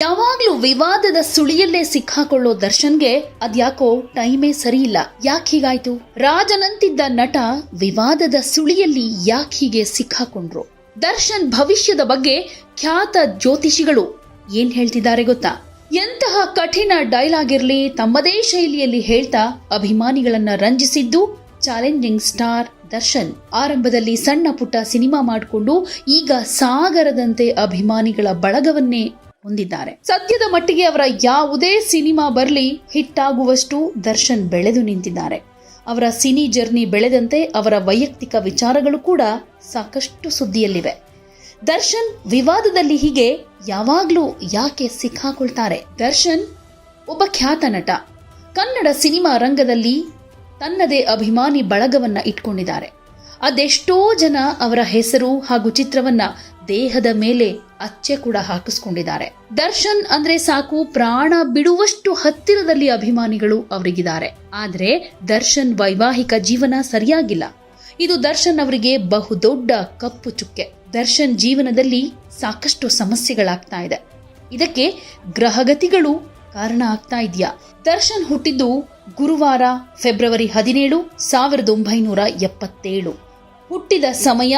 ಯಾವಾಗ್ಲೂ ವಿವಾದದ ಸುಳಿಯಲ್ಲೇ ಸಿಕ್ಕಾಕೊಳ್ಳೋ ದರ್ಶನ್ಗೆ ಅದ್ಯಾಕೋ ಟೈಮೇ ಸರಿ ಇಲ್ಲ ಯಾಕೆ ಹೀಗಾಯ್ತು? ರಾಜನಂತಿದ್ದ ನಟ ವಿವಾದದ ಸುಳಿಯಲ್ಲಿ ಯಾಕೆ ಹೀಗೆ ಸಿಕ್ಕಾಕೊಂಡ್ರು? ದರ್ಶನ್ ಭವಿಷ್ಯದ ಬಗ್ಗೆ ಖ್ಯಾತ ಜ್ಯೋತಿಷಿಗಳು ಏನ್ ಹೇಳ್ತಿದ್ದಾರೆ ಗೊತ್ತಾ? ಎಂತಹ ಕಠಿಣ ಡೈಲಾಗ್ ಇರ್ಲಿ ತಮ್ಮದೇ ಶೈಲಿಯಲ್ಲಿ ಹೇಳ್ತಾ ಅಭಿಮಾನಿಗಳನ್ನ ರಂಜಿಸಿದ್ದು ಚಾಲೆಂಜಿಂಗ್ ಸ್ಟಾರ್ ದರ್ಶನ್. ಆರಂಭದಲ್ಲಿ ಸಣ್ಣ ಪುಟ್ಟ ಸಿನಿಮಾ ಮಾಡಿಕೊಂಡು ಈಗ ಸಾಗರದಂತೆ ಅಭಿಮಾನಿಗಳ ಬಳಗವನ್ನೇ ಹೊಂದಿದ್ದಾರೆ. ಸದ್ಯದ ಮಟ್ಟಿಗೆ ಅವರ ಯಾವುದೇ ಸಿನಿಮಾ ಬರಲಿ ಹಿಟ್ ಆಗುವಷ್ಟು ದರ್ಶನ್ ಬೆಳೆದು ನಿಂತಿದ್ದಾರೆ. ಅವರ ಸಿನಿ ಜರ್ನಿ ಬೆಳೆದಂತೆ ಅವರ ವೈಯಕ್ತಿಕ ವಿಚಾರಗಳು ಕೂಡ ಸಾಕಷ್ಟು ಸುದ್ದಿಯಲ್ಲಿವೆ. ದರ್ಶನ್ ವಿವಾದದಲ್ಲಿ ಹೀಗೆ ಯಾವಾಗ್ಲೂ ಯಾಕೆ ಸಿಕ್ಕಾಕೊಳ್ತಾರೆ? ದರ್ಶನ್ ಒಬ್ಬ ಖ್ಯಾತ ನಟ. ಕನ್ನಡ ಸಿನಿಮಾ ರಂಗದಲ್ಲಿ ತನ್ನದೇ ಅಭಿಮಾನಿ ಬಳಗವನ್ನ ಇಟ್ಕೊಂಡಿದ್ದಾರೆ. ಅದೆಷ್ಟೋ ಜನ ಅವರ ಹೆಸರು ಹಾಗೂ ಚಿತ್ರವನ್ನ ದೇಹದ ಮೇಲೆ ಅಚ್ಚೆ ಕೂಡ ಹಾಕಿಸ್ಕೊಂಡಿದ್ದಾರೆ. ದರ್ಶನ್ ಅಂದ್ರೆ ಸಾಕು ಪ್ರಾಣ ಬಿಡುವಷ್ಟು ಹತ್ತಿರದಲ್ಲಿ ಅಭಿಮಾನಿಗಳು ಅವರಿಗಿದ್ದಾರೆ. ಆದ್ರೆ ದರ್ಶನ್ ವೈವಾಹಿಕ ಜೀವನ ಸರಿಯಾಗಿಲ್ಲ. ಇದು ದರ್ಶನ್ ಅವರಿಗೆ ಬಹುದೊಡ್ಡ ಕಪ್ಪು ಚುಕ್ಕೆ. ದರ್ಶನ್ ಜೀವನದಲ್ಲಿ ಸಾಕಷ್ಟು ಸಮಸ್ಯೆಗಳಾಗ್ತಾ ಇದೆ. ಇದಕ್ಕೆ ಗ್ರಹಗತಿಗಳು ಕಾರಣ ಆಗ್ತಾ ಇದೆಯಾ? ದರ್ಶನ್ ಹುಟ್ಟಿದ್ದು ಗುರುವಾರ ಫೆಬ್ರವರಿ ಹದಿನೇಳು, ಸಾವಿರದ ಒಂಬೈನೂರ ಎಪ್ಪತ್ತೇಳು. ಹುಟ್ಟಿದ ಸಮಯ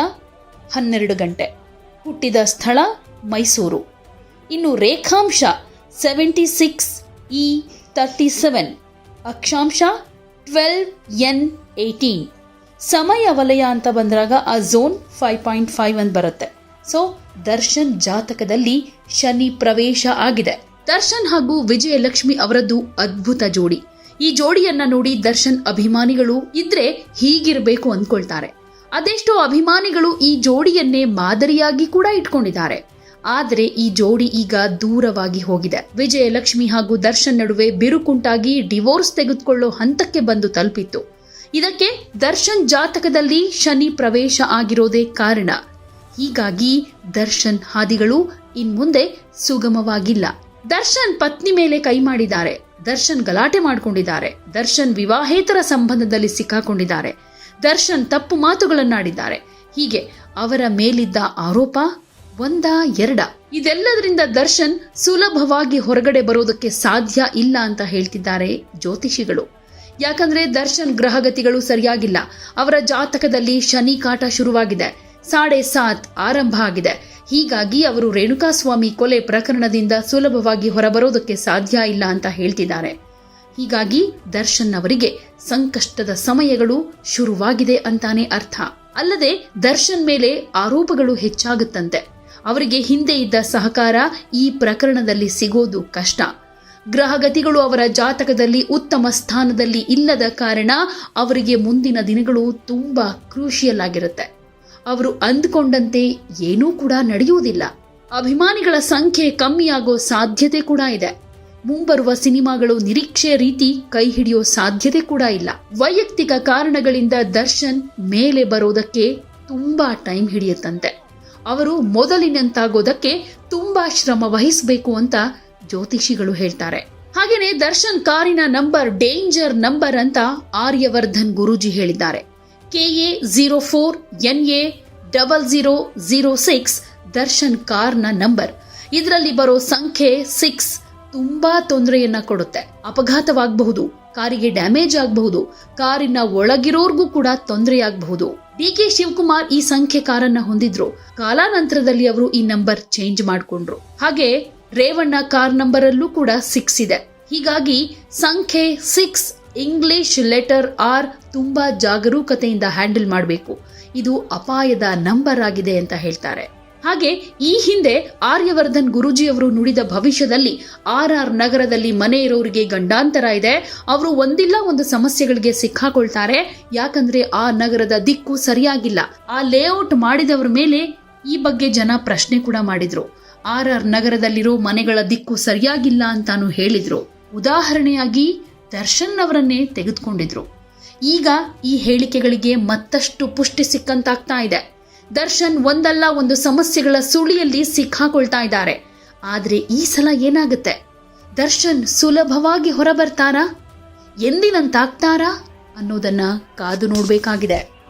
ಹನ್ನೆರಡು ಗಂಟೆ. ಹುಟ್ಟಿದ ಸ್ಥಳ ಮೈಸೂರು. ಇನ್ನು ರೇಖಾಂಶ seventy six E thirty seven ಅಕ್ಷಾಂಶ twelve N eighteen ಸಮಯ ವಲಯ ಅಂತ ಬಂದಾಗ ಆ ಝೋನ್ ಫೈವ್ ಪಾಯಿಂಟ್ ಫೈವ್ ಅಂತ ಬರುತ್ತೆ. ಸೊ ದರ್ಶನ್ ಜಾತಕದಲ್ಲಿ ಶನಿ ಪ್ರವೇಶ ಆಗಿದೆ. ದರ್ಶನ್ ಹಾಗೂ ವಿಜಯಲಕ್ಷ್ಮಿ ಅವರದ್ದು ಅದ್ಭುತ ಜೋಡಿ. ಈ ಜೋಡಿಯನ್ನ ನೋಡಿ ದರ್ಶನ್ ಅಭಿಮಾನಿಗಳು ಇದ್ರೆ ಹೀಗಿರಬೇಕು ಅಂದ್ಕೊಳ್ತಾರೆ. ಅದೆಷ್ಟೋ ಅಭಿಮಾನಿಗಳು ಈ ಜೋಡಿಯನ್ನೇ ಮಾದರಿಯಾಗಿ ಕೂಡ ಇಟ್ಕೊಂಡಿದ್ದಾರೆ. ಆದರೆ ಈ ಜೋಡಿ ಈಗ ದೂರವಾಗಿ ಹೋಗಿದೆ. ವಿಜಯಲಕ್ಷ್ಮಿ ಹಾಗೂ ದರ್ಶನ್ ನಡುವೆ ಬಿರುಕುಂಟಾಗಿ ಡಿವೋರ್ಸ್ ತೆಗೆದುಕೊಳ್ಳೋ ಹಂತಕ್ಕೆ ಬಂದು ತಲುಪಿತ್ತು. ಇದಕ್ಕೆ ದರ್ಶನ್ ಜಾತಕದಲ್ಲಿ ಶನಿ ಪ್ರವೇಶ ಆಗಿರೋದೇ ಕಾರಣ. ಹೀಗಾಗಿ ದರ್ಶನ್ ಹಾದಿಗಳು ಇನ್ಮುಂದೆ ಸುಗಮವಾಗಿಲ್ಲ. ದರ್ಶನ್ ಪತ್ನಿ ಮೇಲೆ ಕೈ ಮಾಡಿದ್ದಾರೆ. ದರ್ಶನ್ ಗಲಾಟೆ ಮಾಡಿಕೊಂಡಿದ್ದಾರೆ. ದರ್ಶನ್ ವಿವಾಹೇತರ ಸಂಬಂಧದಲ್ಲಿ ಸಿಕ್ಕಾಕೊಂಡಿದ್ದಾರೆ. ದರ್ಶನ್ ತಪ್ಪು ಮಾತುಗಳನ್ನಾಡಿದ್ದಾರೆ. ಹೀಗೆ ಅವರ ಮೇಲಿದ್ದ ಆರೋಪ ಒಂದ ಎರಡ. ಇದೆಲ್ಲದರಿಂದ ದರ್ಶನ್ ಸುಲಭವಾಗಿ ಹೊರಗಡೆ ಬರೋದಕ್ಕೆ ಸಾಧ್ಯ ಇಲ್ಲ ಅಂತ ಹೇಳ್ತಿದ್ದಾರೆ ಜ್ಯೋತಿಷಿಗಳು. ಯಾಕಂದ್ರೆ ದರ್ಶನ್ ಗ್ರಹಗತಿಗಳು ಸರಿಯಾಗಿಲ್ಲ. ಅವರ ಜಾತಕದಲ್ಲಿ ಶನಿ ಕಾಟ ಶುರುವಾಗಿದೆ. ಸಾಡೆ ಸಾತ್ ಆರಂಭ ಆಗಿದೆ. ಹೀಗಾಗಿ ಅವರು ರೇಣುಕಾಸ್ವಾಮಿ ಕೊಲೆ ಪ್ರಕರಣದಿಂದ ಸುಲಭವಾಗಿ ಹೊರಬರೋದಕ್ಕೆ ಸಾಧ್ಯ ಇಲ್ಲ ಅಂತ ಹೇಳ್ತಿದ್ದಾರೆ. ಹೀಗಾಗಿ ದರ್ಶನ್ ಅವರಿಗೆ ಸಂಕಷ್ಟದ ಸಮಯಗಳು ಶುರುವಾಗಿದೆ ಅಂತಾನೆ ಅರ್ಥ. ಅಲ್ಲದೆ ದರ್ಶನ್ ಮೇಲೆ ಆರೋಪಗಳು ಹೆಚ್ಚಾಗುತ್ತಂತೆ. ಅವರಿಗೆ ಹಿಂದೆ ಇದ್ದ ಸಹಕಾರ ಈ ಪ್ರಕರಣದಲ್ಲಿ ಸಿಗೋದು ಕಷ್ಟ. ಗ್ರಹಗತಿಗಳು ಅವರ ಜಾತಕದಲ್ಲಿ ಉತ್ತಮ ಸ್ಥಾನದಲ್ಲಿ ಇಲ್ಲದ ಕಾರಣ ಅವರಿಗೆ ಮುಂದಿನ ದಿನಗಳು ತುಂಬಾ ಕ್ರೂಷಿಯಲ್ ಆಗಿರುತ್ತೆ ಅವರು ಅಂದ್ಕೊಂಡಂತೆ ಏನೂ ಕೂಡ ನಡೆಯುವುದಿಲ್ಲ. ಅಭಿಮಾನಿಗಳ ಸಂಖ್ಯೆ ಕಮ್ಮಿಯಾಗೋ ಸಾಧ್ಯತೆ ಕೂಡ ಇದೆ. ಮುಂಬರುವ ಸಿನಿಮಾಗಳು ನಿರೀಕ್ಷೆಯ ರೀತಿ ಕೈ ಹಿಡಿಯೋ ಸಾಧ್ಯತೆ ಕೂಡ ಇಲ್ಲ. ವೈಯಕ್ತಿಕ ಕಾರಣಗಳಿಂದ ದರ್ಶನ್ ಮೇಲೆ ಬರೋದಕ್ಕೆ ತುಂಬಾ ಟೈಮ್ ಹಿಡಿಯುತ್ತಂತೆ. ಅವರು ಮೊದಲಿನಂತಾಗೋದಕ್ಕೆ ತುಂಬಾ ಶ್ರಮ ವಹಿಸಬೇಕು ಅಂತ ಜ್ಯೋತಿಷಿಗಳು ಹೇಳ್ತಾರೆ. ಹಾಗೇನೆ ದರ್ಶನ್ ಕಾರಿನ ನಂಬರ್ ಡೇಂಜರ್ ನಂಬರ್ ಅಂತ ಆರ್ಯವರ್ಧನ್ ಗುರೂಜಿ ಹೇಳಿದ್ದಾರೆ. KA zero four N A double zero zero six Darshan ಕಾರ್ನ ನಂಬರ್. ಇದರಲ್ಲಿ ಬರೋ ಸಂಖ್ಯೆ ಸಿಕ್ಸ್. ತುಂಬಾ ತೊಂದರೆಯನ್ನ ಕೊಡುತ್ತೆ. ಅಪಘಾತವಾಗಬಹುದು, ಕಾರಿಗೆ ಡ್ಯಾಮೇಜ್ ಆಗಬಹುದು, ಕಾರಿನ ಒಳಗಿರೋರ್ಗೂ ಕೂಡ ತೊಂದರೆಯಾಗಬಹುದು. ಡಿ ಕೆ ಶಿವಕುಮಾರ್ ಈ ಸಂಖ್ಯೆ ಕಾರನ್ನ ಹೊಂದಿದ್ರು. ಕಾಲಾನಂತರದಲ್ಲಿ ಅವರು ಈ ನಂಬರ್ ಚೇಂಜ್ ಮಾಡಿಕೊಂಡ್ರು. ಹಾಗೆ ರೇವಣ್ಣ ಕಾರ್ ನಂಬರ್ ಅಲ್ಲೂ ಕೂಡ ಸಿಕ್ಸ್ ಇದೆ. ಹೀಗಾಗಿ ಸಂಖ್ಯೆ ಸಿಕ್ಸ್, ಇಂಗ್ಲಿಷ್ ಲೆಟರ್ ಆರ್ ತುಂಬಾ ಜಾಗರೂಕತೆಯಿಂದ ಹ್ಯಾಂಡಲ್ ಮಾಡಬೇಕು. ಇದು ಅಪಾಯದ ನಂಬರ್ ಆಗಿದೆ ಅಂತ ಹೇಳ್ತಾರೆ. ಹಾಗೆ ಈ ಹಿಂದೆ ಆರ್ಯವರ್ಧನ್ ಗುರುಜಿ ಅವರು ನುಡಿದ ಭವಿಷ್ಯದಲ್ಲಿ ಆರ್ ಆರ್ ನಗರದಲ್ಲಿ ಮನೆ ಇರೋರಿಗೆ ಗಂಡಾಂತರ ಇದೆ. ಅವರು ಒಂದಿಲ್ಲ ಒಂದು ಸಮಸ್ಯೆಗಳಿಗೆ ಸಿಕ್ಕಾಕೊಳ್ತಾರೆ. ಯಾಕಂದ್ರೆ ಆ ನಗರದ ದಿಕ್ಕು ಸರಿಯಾಗಿಲ್ಲ. ಆ ಲೇಔಟ್ ಮಾಡಿದವರ ಮೇಲೆ ಈ ಬಗ್ಗೆ ಜನ ಪ್ರಶ್ನೆ ಕೂಡ ಮಾಡಿದ್ರು. ಆರ್ ಆರ್ ನಗರದಲ್ಲಿರೋ ಮನೆಗಳ ದಿಕ್ಕು ಸರಿಯಾಗಿಲ್ಲ ಅಂತಾನು ಹೇಳಿದ್ರು. ಉದಾಹರಣೆಯಾಗಿ ದರ್ಶನ್ ಅವರನ್ನೇ ತೆಗೆದುಕೊಂಡಿದ್ರು. ಈಗ ಈ ಹೇಳಿಕೆಗಳಿಗೆ ಮತ್ತಷ್ಟು ಪುಷ್ಟಿ ಸಿಕ್ಕಂತಾಗ್ತಾ ಇದೆ. ದರ್ಶನ್ ಒಂದಲ್ಲ ಒಂದು ಸಮಸ್ಯೆಗಳ ಸುಳಿಯಲ್ಲಿ ಸಿಕ್ಕಾಕೊಳ್ತಾ ಇದ್ದಾರೆ. ಆದರೆ ಈ ಸಲ ಏನಾಗುತ್ತೆ? ದರ್ಶನ್ ಸುಲಭವಾಗಿ ಹೊರಬರ್ತಾರಾ? ಎಂದಿನಂತಾಗ್ತಾರಾ ಅನ್ನೋದನ್ನ ಕಾದು ನೋಡ್ಬೇಕಾಗಿದೆ.